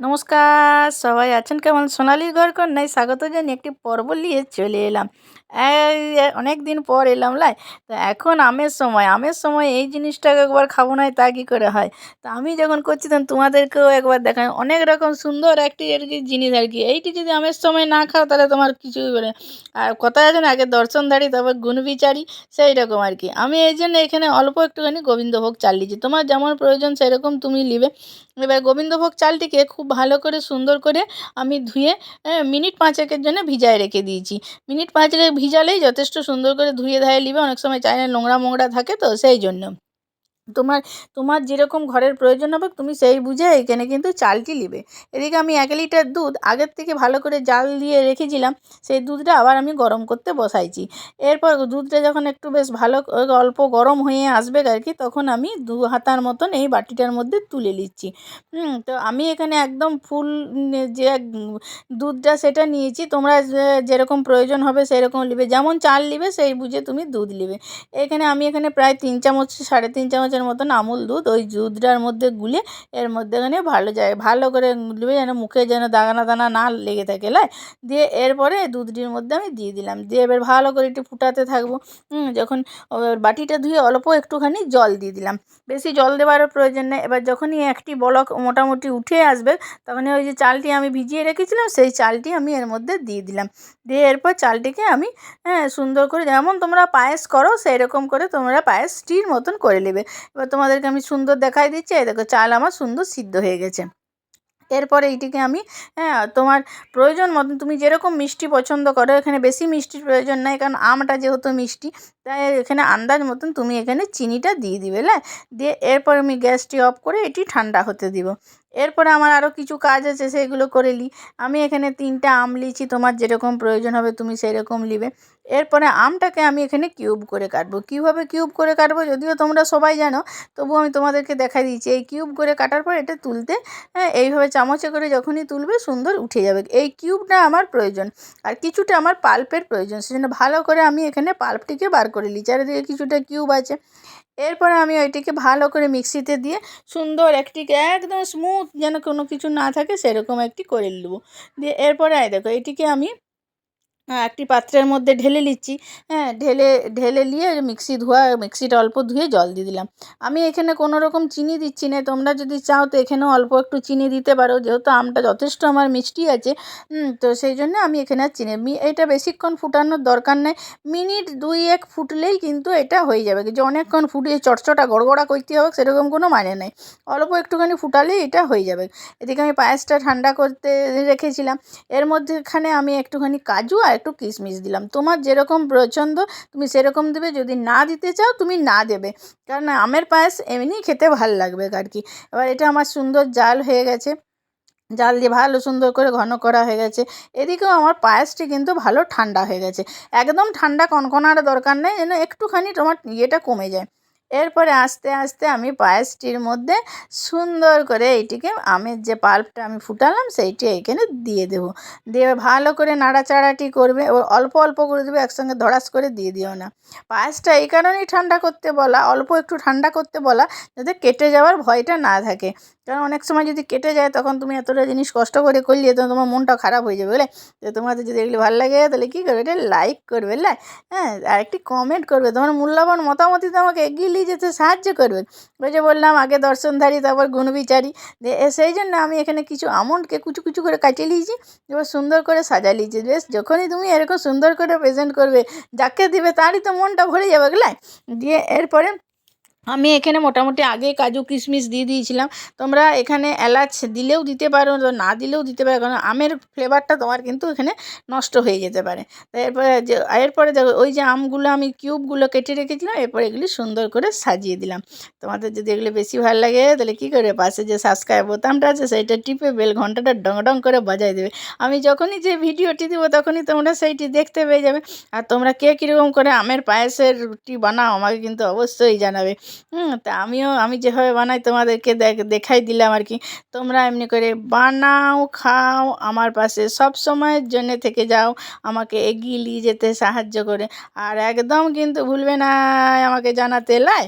নমস্কার সবাই আছেন কেমন? সোনালির ঘর কন্যায় স্বাগত জানিয়ে একটি পর্ব নিয়ে চলে এলাম। অনেক দিন পর এলাম, লাই? তো এখন আমের সময় আমের সময় এই জিনিসটাকে একবার খাব না তা কী করে হয়? তো আমি যখন করছি তখন তোমাদেরকেও একবার দেখাই। অনেক রকম সুন্দর একটি আর কি জিনিস আর কি। এইটি যদি আমের সময় না খাও তাহলে তোমার কিছুই করে আর কথায় আছে না, আগে দর্শনধারী তারপর গুণবিচারী সেই রকম আর কি। আমি এই জন্য এখানে অল্প একটুখানি গোবিন্দভোগ চাল নিয়েছি তোমার যেমন প্রয়োজন সেরকম তুমি নিবে। এবার গোবিন্দভোগ চালটিকে খুব ভালো করে সুন্দর করে আমি ধুয়ে মিনিট পাঁচেকের জন্য ভিজায় রেখে দিয়েছি। মিনিট পাঁচেক ভিজালেই যথেষ্ট সুন্দর করে ধুয়ে ধায়ে নিবে। অনেক সময় চায় নোংরা মোংরা থাকে তো, সেই জন্য। তোমার তোমার যেরকম ঘরের প্রয়োজন হবে, তুমি সেই বুঝে এখানে কিন্তু চালটি নেবে। এদিকে আমি এক লিটার দুধ আগের থেকে ভালো করে জাল দিয়ে রেখেছিলাম, সেই দুধটা আবার আমি গরম করতে বসাইছি। এরপর দুধটা যখন একটু বেশ ভালো অল্প গরম হয়ে আসবে আর কি, তখন আমি দু হাতার মতন এই বাটিটার মধ্যে তুলে নিচ্ছি। তো আমি এখানে একদম ফুল যে দুধটা সেটা নিয়েছি, তোমরা যেরকম প্রয়োজন হবে সেরকম নেবে। যেমন চাল নেবে, সেই বুঝে তুমি দুধ নেবে। এখানে আমি এখানে প্রায় তিন চামচ, সাড়ে তিন চামচ চামচের মতন আমুল দুধ, ওই দুধটার মধ্যে গুলে এর মধ্যেখানে ভালো যায়, ভালো করে গুলবে যেন মুখে যেন দানা দানা না লেগে থাকে, লাই? দিয়ে এরপরে দুধটির মধ্যে আমি দিয়ে দিলাম, দিয়ে এবার ভালো করে একটু ফুটাতে থাকব যখন বাটিটা ধুয়ে অল্প একটুখানি জল দিয়ে দিলাম, বেশি জল দেওয়ারও প্রয়োজন নেই, এবার যখনই একটি বলক মোটামুটি উঠে আসবে, তখনই ওই যে চালটি আমি ভিজিয়ে রেখেছিলাম, সেই চালটি আমি এর মধ্যে দিয়ে দিলাম, দিয়ে এরপর চালটিকে আমি হ্যাঁ সুন্দর করে যেমন তোমরা পায়েস করো সেই রকম করে তোমরা পায়েসটির মতন করে নেবে এবার তোমাদেরকে আমি সুন্দর দেখাই দিচ্ছি। এই দেখো, চাল আমার সুন্দর সিদ্ধ হয়ে গেছে। এরপরে এইটিকে আমি হ্যাঁ তোমার প্রয়োজন মতন, তুমি যেরকম মিষ্টি পছন্দ করো, এখানে বেশি মিষ্টির প্রয়োজন নাই, কারণ আমটা যেহেতু মিষ্টি তাই এখানে আন্দাজ মতন তুমি এখানে চিনিটা দিয়ে দিবে হ্যাঁ? দিয়ে এরপর আমি গ্যাসটি অফ করে এটি ঠান্ডা হতে দিব। এরপরে আমার আরও কিছু কাজ আছে, সেগুলো করে নিই। আমি এখানে তিনটা আম লিছি তোমার যেরকম প্রয়োজন হবে তুমি সেরকম নিবে। এরপরে আমটাকে আমি এখানে কিউব করে কাটবো। কীভাবে কিউব করে কাটবো যদিও তোমরা সবাই জানো, তবু আমি তোমাদেরকে দেখাই দিচ্ছি। এই কিউব করে কাটার পর এটা তুলতে হ্যাঁ এইভাবে চামচে করে যখনই তুলবে সুন্দর উঠে যাবে। এই কিউবটা আমার প্রয়োজন। আর কিছুটা আমার পাল্পের প্রয়োজন, সেজন্য ভালো করে আমি এখানে পাল্পটিকে বার করে নিই। চারিদিকে কিছুটা কিউব আছে। এরপরে আমি ওইটিকে ভালো করে মিক্সিতে দিয়ে সুন্দর একটিকে একদম স্মুথ যেন কোনো কিছু না থাকে, সেরকম একটি করে নেব। দিয়ে এরপরে দেখো, এটিকে আমি একটি পাত্রের মধ্যে ঢেলে নিচ্ছি। হ্যাঁ ঢেলে ঢেলে নিয়ে মিক্সি ধোয়া মিক্সিটা অল্প ধুয়ে জল দিয়ে দিলাম। আমি এখানে কোনো রকম চিনি দিচ্ছি না। তোমরা যদি চাও তো এখানেও অল্প একটু চিনি দিতে পারো। যেহেতু আমটা যথেষ্ট আমার মিষ্টি আছে তো সেই জন্য আমি এখানে আর চিনি এটা বেশিক্ষণ ফুটানোর দরকার নেই। মিনিট দুই এক ফুটলেই কিন্তু এটা হয়ে যাবে। যে অনেকক্ষণ ফুটিয়ে চটচটা গড়গড়া করতে হবে, সেরকম কোনো মানে নেই। অল্প একটুখানি ফুটালেই এটা হয়ে যাবে। এদিকে আমি পায়েসটা ঠান্ডা করতে রেখেছিলাম। এর মধ্যেখানে আমি একটুখানি কাজু আর একটু কিশমিশ দিলাম। তোমার যেরকম পছন্দ, তুমি সেরকম দেবে। যদি না দিতে চাও, তুমি না দেবে। কারণ আমের পায়েস এমনিই খেতে ভালো লাগবে আর কি। এবার এটা আমার সুন্দর জাল হয়ে গেছে। জাল দিয়ে ভালো সুন্দর করে ঘন করা হয়ে গেছে। এদিকেও আমার পায়েসটি কিন্তু ভালো ঠান্ডা হয়ে গেছে। একদম ঠান্ডা কনকনার দরকার নেই, যেন একটুখানি তোমার ইয়েটা কমে যায়। এরপরে আস্তে আস্তে আমি পায়েসটির মধ্যে সুন্দর করে এইটিকে আমের যে পাল্পটা আমি ফুটালাম সেইটি এইখানে দিয়ে দেবো। দিয়ে ভালো করে নাড়াচাড়াটি করবে, ও অল্প অল্প করে দেবে, একসঙ্গে ধড়াস করে দিয়ে দিও না। পায়েসটা এই কারণেই ঠান্ডা করতে বলা, অল্প একটু ঠান্ডা করতে বলা, যাতে কেটে যাওয়ার ভয়টা না থাকে। কারণ অনেক সময় যদি কেটে যায়, তখন তুমি এতটা জিনিস কষ্ট করে করলে তখন তোমার মনটা খারাপ হয়ে যাবে বলে তো তোমাদের যদি এগুলো ভালো লাগে, তাহলে কী করবে? এটা লাইক করবে হ্যাঁ আর একটি কমেন্ট করবে। তোমার মূল্যবান মতামতই তো আমাকে এগিয়ে নিয়ে যেতে সাহায্য করবে ওই যে বললাম, আগে দর্শনধারী, তারপর গুণবিচারী। সেই জন্য আমি এখানে কিছু আমন্ডকে কুচু কুচু করে কাটিয়ে নিয়েছি, এবার সুন্দর করে সাজা নিয়েছি। বেশ, যখনই তুমি এরকম সুন্দর করে প্রেজেন্ট করবে, যাকে দিবে তারই তো মনটা ভরে যাবে গেলায় দিয়ে এরপরে আমি এখানে মোটামুটি আগে কাজু, কিশমিশ দিয়ে দিয়েছিলাম। তোমরা এখানে এলাচ দিলেও দিতে পারো না দিলেও দিতে পারো, কারণ আমের ফ্লেভারটা তোমার কিন্তু এখানে নষ্ট হয়ে যেতে পারে। এরপরে যে, এরপরে দেখো, ওই যে আমগুলো আমি কিউবগুলো কেটে রেখেছিলাম, এরপরে এগুলি সুন্দর করে সাজিয়ে দিলাম। তোমাদের যদি এগুলো বেশি ভালো লাগে, তাহলে কী করে পাশে যে সাবস্ক্রাইব বোতামটা আছে, সেইটা টিপে বেল ঘন্টাটা ডং ডং করে বাজাই দেবে। আমি যখনই যে ভিডিওটি দেবো, তখনই তোমরা সেইটি দেখতে পেয়ে যাবে। আর তোমরা কে কীরকম করে আমের পায়েসের রুটি বানাও, আমাকে কিন্তু অবশ্যই জানাবে। হুম, তা আমিও, আমি যেভাবে বানাই তোমাদেরকে দেখাই দিলাম আর কি। তোমরা এমনি করে বানাও, খাও, আমার পাশে সব সময়ের জন্য থেকে যাও, আমাকে এগিয়ে নিয়ে যেতে সাহায্য করে। আর একদম কিন্তু ভুলবে না, আমাকে জানাতে, লাই?